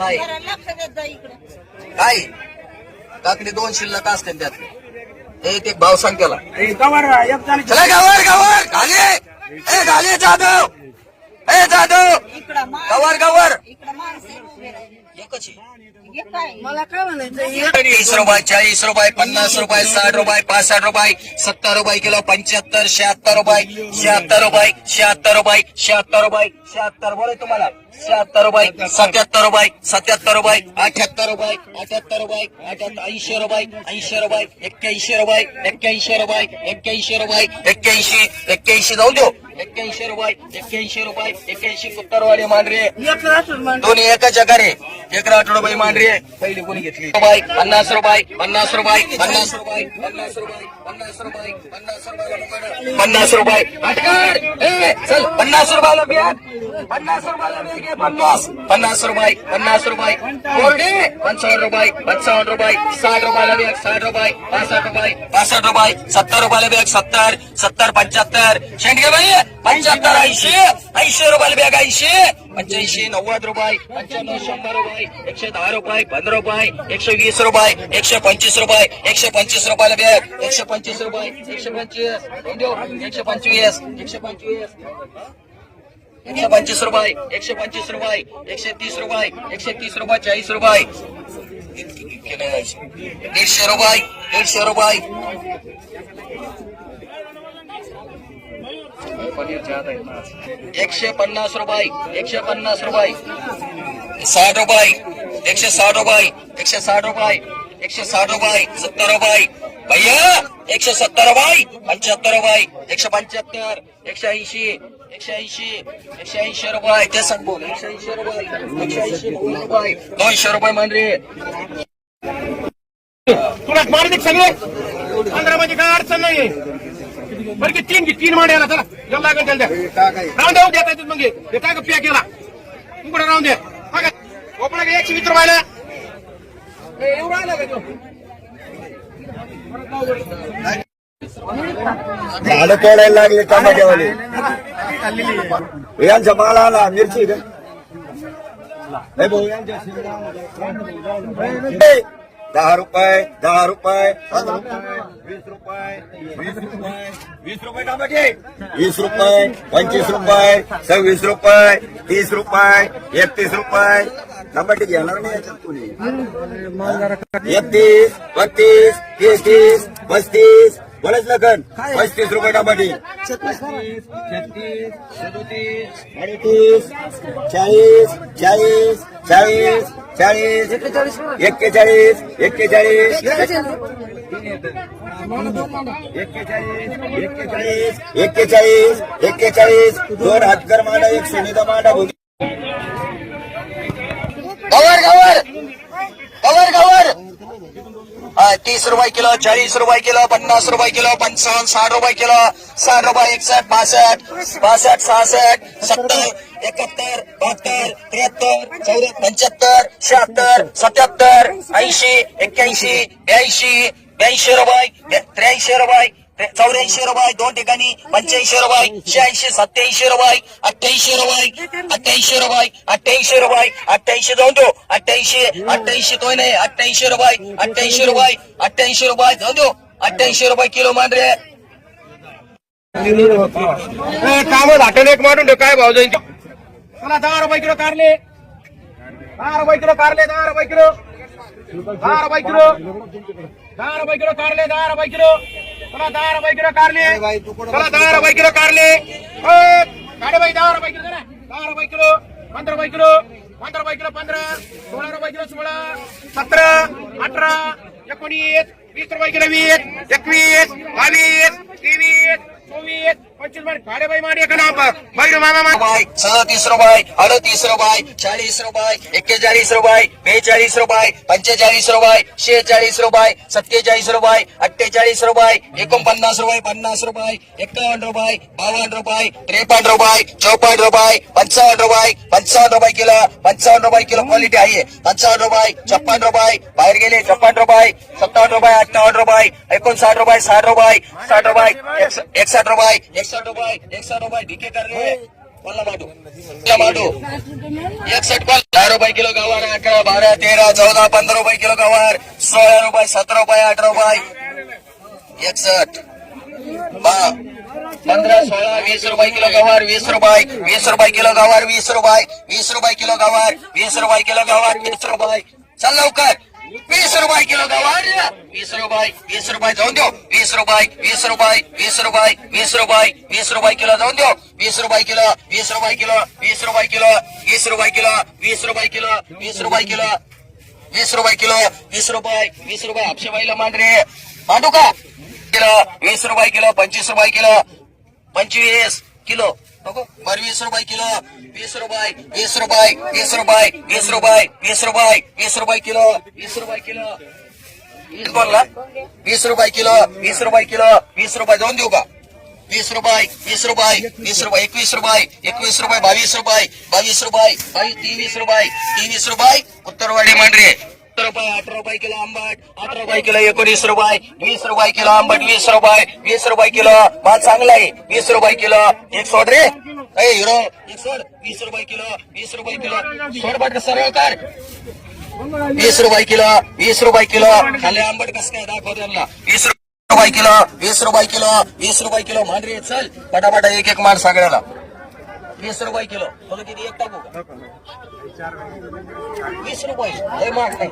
काय? जरा लक्ष देत जा इकडं. काय? काकडी दोन शिल्लक असते त्यात. एक एक भाव सांग त्याला. चला गावर गावर घाले ए घाले जाधव ए जाधव इकडं मा- गवर गवर. इकडं माणसं उभे राहिले. एकच आहे. मला काय म्हणायचं तीस रुपये चाळीस रुपये पन्नास रुपये साठ रुपये पासष्ट रुपये सत्तर रुपये किलो पंच्याहत्तर शहात्तर रुपये शहात्तर रुपये शहात्तर रुपये शहात्तर रुपये शहात्तर बोले तुम्हाला शहात्तर रुपये सत्याहत्तर रुपये सत्याहत्तर रुपये अठ्याहत्तर रुपये अठ्याहत्तर रुपये अठ्याहत्तर ऐंशी रुपये ऐंशी रुपये एक्क्याऐंशी रुपये एक्क्याऐंशी रुपये एक्क्याऐंशी रुपये एक्क्याऐंशी एक्क्याऐंशी जाऊ देऊ एक्क्याऐंशी रुपये एक्क्याऐंशी रुपये एक्क्याऐंशी सत्तरवाले मांडरे दोन्ही एकाच आकारे एक आठ रुपये मांडरी आहे. पहिली कोणी घेतली. रुपये पन्नास रुपये पन्नास रुपये पन्नास रुपये पन्नास रुपये पन्नास रुपये पन्नास रुपये पन्नास रुपये चल पन्नास रुपयाला बिया पन्नास रुपयाला बिया घे पन्नास. पन्नास रुपये पन्नास रुपये कोरडे? पंचावन्न रुपये पंचावन्न रुपये साठ रुपयाला बिया साठ रुपये पासष्ट रुपये पासष्ट रुपये सत्तर रुपयाला बिया सत्तर सत्तर पंच्याहत्तर. शेंडगे बाई पंच्याहत्तर ऐंशी. ऐंशी रुपयाला बिया ऐंशी. पंच्याऐंशी नव्वद रुपये पंच्याण्णव शंभर रुपये एकशे दहा. रुपये, पंधरा रुपये, एकशे वीस रुपये, एकशे पंचवीस रुपये, एकशे पंचवीस रुपयाला बॅग एकशे पंचवीस रुपये, एकशे पंचवीस. एकशे पंचवीस एकशे पंचवीस. एकशे पंचवीस रुपये, एकशे पंचवीस रुपये, एकशे तीस रुपये, एकशे तीस रुपये, चाळीस रुपये. दीडशे रुपये दीडशे रुपये. एकशे पन्नास रुपये, एकशे पन्नास रुपये. साठ रुपये. एकशे साठ रुपये एकशे साठ रुपये एकशे साठ रुपये सत्तर रुपये. भैया एकशे सत्तर रुपये पंच्याहत्तर रुपये एकशे पंच्याहत्तर एकशे ऐंशी एकशे ऐंशी एकशे ऐंशी रुपये. ते सांग बोल. एकशे ऐंशी रुपये एकशे ऐंशी रुपये. दोनशे रुपये म्हणजे? तुला मार दे सगळे पंधरा म्हणजे काय अडचण नाहीये. बरं की तीन घे तीन मांडे याला चला. जमला लागेल त्याला द्या. राहून देऊ देता येतात मग हे. काय का पिया केला? तुकडे राहून द्या. बघा ओपळा का एकशे वीस रुपयाला ए, एवढं आलं का तो? झाडं तोडायला लागले टमाट्यावाले यांचा माल आला मिरची का नाही भाऊ यांच्या शिंगाला. ए, दहा रुपये दहा रुपये पंधरा रुपये वीस रुपये वीस रुपये वीस रुपये टमाटे वीस रुपये पंचवीस रुपये सव्वीस रुपये तीस रुपये एकतीस रुपये टमाटे घेणार नाही याच्यात कोणी. एकतीस बत्तीस तीस तीस पस्तीस बरेच लगन. पस्तीस रुपये टमाटे छत्तीस सदोतीस अडतीस चाळीस चाळीस चाळीस चाळीस एक्केचाळीस एक्केचाळीस एक्केचाळीस एक्केचाळीस एक्केचाळीस दोन हातकर मांडा एक सुनीता मांडा गवर गवर! गवर गवर! तीस रुपये किलो चाळीस रुपये किलो पन्नास रुपये किलो पंचावन्न साठ रुपये किलो साठ रुपये एकसष्ट बासष्ट बासष्ट सहासष्ट सत्तर एकाहत्तर बहात्तर त्र्याहत्तर पंच्याहत्तर शहात्तर सत्याहत्तर ऐंशी एक्क्याऐंशी ब्याऐंशी ब्याऐंशी रुपये त्र्याऐंशी रुपये चौऱ्याऐंशी रुपये दोन ठिकाणी पंच्याऐंशी रुपये शहाऐंशी सत्याऐंशी रुपये अठ्ठ्याऐंशी रुपये अठ्ठ्याऐंशी रुपये अठ्ठ्याऐंशी रुपये अठ्ठ्याऐंशी जाऊन देऊ अठ्ठ्याऐंशी अठ्ठ्याऐंशी तो नाही अठ्ठ्याऐंशी रुपये अठ्ठ्याऐंशी रुपये अठ्ठ्याऐंशी रुपये जाऊन देऊ हो, अठ्ठ्याऐंशी रुपये किलो मान रे काम धाटण एक मारून ठेव काय भाव जाईल चला दहा रुपये किलो कारले. दहा रुपये किलो कारले दहा रुपये किलो. दहा रुपये किलो. दहा रुपये किलो कारले दहा रुपये किलो. चला दहा रुपये किलो कारले. चला दहा रुपये किलो कारले. साडे बाई दहा रुपये किलो दहा रुपये किलो पंधरा रुपये किलो पंधरा रुपये किलो पंधरा सोळा रुपये किलो सोळा सतरा अठरा एकोणीस वीस रुपये किलो वीस एकवीस बावीस तेवीस चोवीस पंचवीस रुपये सदतीस रुपये अडतीस रुपये चाळीस रुपये एक्केचाळीस रुपये बेचाळीस रुपये पंचेचाळीस रुपये शेहेचाळीस रुपये सत्तेचाळीस रुपये अठ्ठेचाळीस रुपये एकोणपन्नास रुपये पन्नास रुपये एकावन्न रुपये बावन्न रुपये त्रेपन्न रुपये चौपन्न रुपये पंचावन्न रुपये पंचावन्न रुपये किलो पंचावन्न रुपये किलो क्वालिटी आहे. पंचावन्न रुपये छप्पन रुपये बाहेर गेले छप्पन रुपये सत्तावन्न रुपये अठ्ठावन्न रुपये एकोणसाठ रुपये साठ रुपये साठ रुपये एकसठ एकसष्ट रुपये एकसष्ट रुपये एकसष्ट रुपये डीके कर रे कोणला मांडू कोणला मांडू एकसठ कॉल दहा रुपये किलो गवार अकरा बारा तेरा चौदा पंधरा रुपये किलो गवार सोळा रुपये सतरा रुपये अठरा रुपये एकसठ बा पंधरा सोळा वीस रुपये किलो गवार वीस रुपये वीस रुपये किलो गवार वीस रुपये वीस रुपये किलो गवार वीस रुपये किलो गवार वीस रुपये चल लवकर। वीस रुपये किलो गवार वीस रुपये वीस रुपये जाऊन देऊ वीस रुपये वीस रुपये वीस रुपये वीस रुपये वीस रुपये किलो जाऊन देऊ वीस रुपये किलो वीस रुपये किलो वीस रुपये किलो वीस रुपये किलो वीस रुपये किलो वीस रुपये किलो वीस रुपये किलो वीस रुपये वीस रुपये आपशेबाईला मांडरे मांडू का किलो वीस रुपये किलो पंचवीस रुपये किलो पंचवीस किलो नको बरं वीस रुपये किलो. वीस रुपये वीस रुपये वीस रुपये वीस रुपये वीस रुपये वीस रुपये किलो. वीस रुपये किलो. वीस बोलला वीस रुपये किलो वीस रुपये किलो वीस रुपये दोन देऊ का? वीस रुपये वीस रुपये वीस रुपये एकवीस रुपये एकवीस रुपये बावीस रुपये बावीस रुपये बावीस तेवीस रुपये तेवीस रुपये उत्तरवाडी मांडरे सत्तर रुपये अठरा रुपये किलो आंबट अठरा रुपये किलो एकोणीस रुपये वीस रुपये किलो आंबट वीस रुपये वीस रुपये किलो माल चांगला आहे वीस रुपये किलो एक सोड रे ए हिरो एक सोड वीस रुपये किलो वीस रुपये किलो सोड बाट सरळ कर वीस रुपये किलो वीस रुपये किलो खाली आंबट कसं काय दाखव त्यांना वीस रुपये किलो वीस रुपये किलो वीस रुपये किलो मांडरी चल पटापटा एक एक माल सगळ्याला वीस रुपये किलो. तुला किती एक टाकू का? वीस रुपये. लय महाग नाही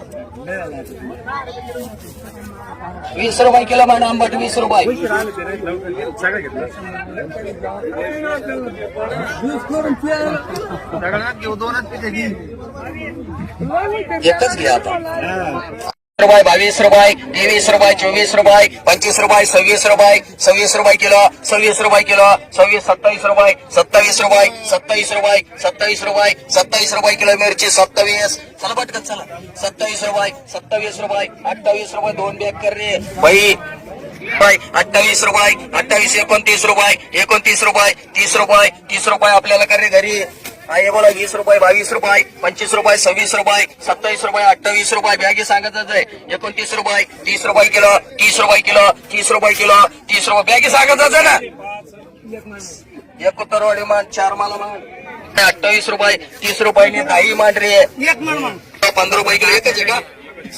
वीस रुपये किलो मान आंबट वीस रुपये. एकच घ्या आता. रुपये बावीस रुपये तेवीस रुपये चोवीस रुपये पंचवीस रुपये सव्वीस रुपये सव्वीस रुपये किलो सव्वीस रुपये किलो सव्वीस सत्तावीस रुपये सत्तावीस रुपये सत्तावीस रुपये सत्तावीस रुपये सत्तावीस रुपये किलो मिरची सत्तावीस. चला पटकन चला. सत्तावीस रुपये सत्तावीस रुपये अठ्ठावीस रुपये दोन बॅग कर रे बाई अठ्ठावीस रुपये अठ्ठावीस एकोणतीस रुपये एकोणतीस रुपये तीस रुपये तीस रुपये आपल्याला कर रे घरी. बोला वीस रुपये बावीस रुपये पंचवीस रुपये सव्वीस रुपये सत्तावीस रुपये अठ्ठावीस रुपये बॅगी सांगायचं आहे. एकोणतीस रुपये तीस रुपये किलो तीस रुपये किलो तीस रुपये किलो तीस रुपये बॅगी सांगायचं ना. एकोत्तरवाडी मान चार माला मान. अठ्ठावीस रुपये तीस रुपये दही मान. रे पंधरा रुपये किलो एकच आहे का?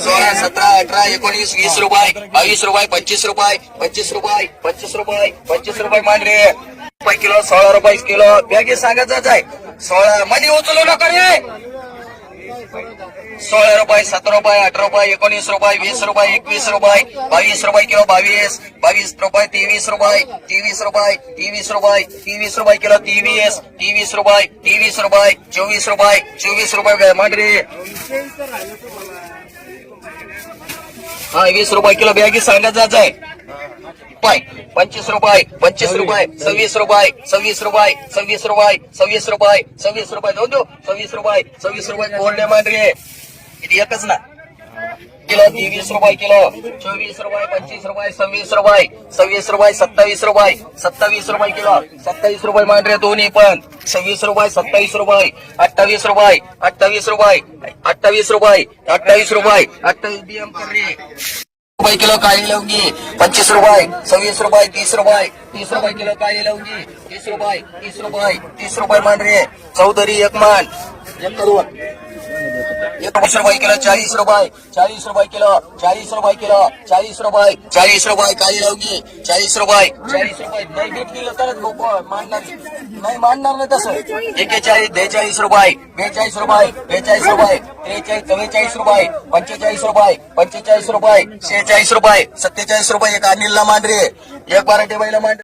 सोळा सतरा अठरा एकोणीस वीस रुपये बावीस रुपये पंचवीस रुपये पंचवीस रुपये पंचवीस रुपये पंचवीस रुपये मान रे रुपये किलो सोळा रुपये किलो बॅगे सांगायचंच आहे. सोळा मध्ये उचलू नका रे. सोळा रुपये सतरा रुपये अठरा रुपये एकोणीस रुपये वीस रुपये एकवीस रुपये बावीस रुपये किलो बावीस बावीस रुपये तेवीस रुपये तेवीस रुपये तेवीस रुपये तेवीस रुपये किलो तेवीस तेवीस रुपये तेवीस रुपये चोवीस रुपये चोवीस रुपये मांडरे हा वीस रुपये किलो बॅगी जायचं आहे. पाय. पंचवीस रुपये पंचवीस रुपये सव्वीस रुपये सव्वीस रुपये सव्वीस रुपये सव्वीस रुपये सव्वीस रुपये. जाऊ देऊ. सव्वीस रुपये सव्वीस रुपये कोरडे मांडरे किती एकच ना? किलो तेवीस रुपये किलो. चोवीस रुपये पंचवीस रुपये सव्वीस रुपये सव्वीस रुपये सत्तावीस रुपये सत्तावीस रुपये किलो. सत्तावीस रुपये मांडरे दोन्ही पण. सव्वीस रुपये सत्तावीस रुपये अठ्ठावीस रुपये अठ्ठावीस रुपये अठ्ठावीस रुपये अठ्ठावीस रुपये अठ्ठावीस बीएम कर रे रुपये किलो काळी लवंगी पंचवीस रुपये सव्वीस रुपये तीस रुपये तीस रुपये किलो काळी लवंगी तीस रुपये तीस रुपये तीस रुपये मान रे चौधरी एक मान एक एकोणीस रुपये किलो चाळीस रुपये चाळीस रुपये किलो चाळीस रुपये किलो चाळीस रुपये चाळीस रुपये काळी लवंगी चाळीस रुपये चाळीस रुपये. नाही भेट दिलं तरच लोक मानणार नाही मांडणार नाही तसं. एकेचाळीस बेचाळीस रुपये बेचाळीस रुपये बेचाळीस रुपये त्रेचाळीस चव्वेचाळीस रुपये पंचेचाळीस रुपये पंचेचाळीस रुपये शेहेचाळीस रुपये सत्तेचाळीस रुपये एक अनिलला मांडरे एक बाराटे टेबाईला मांडरे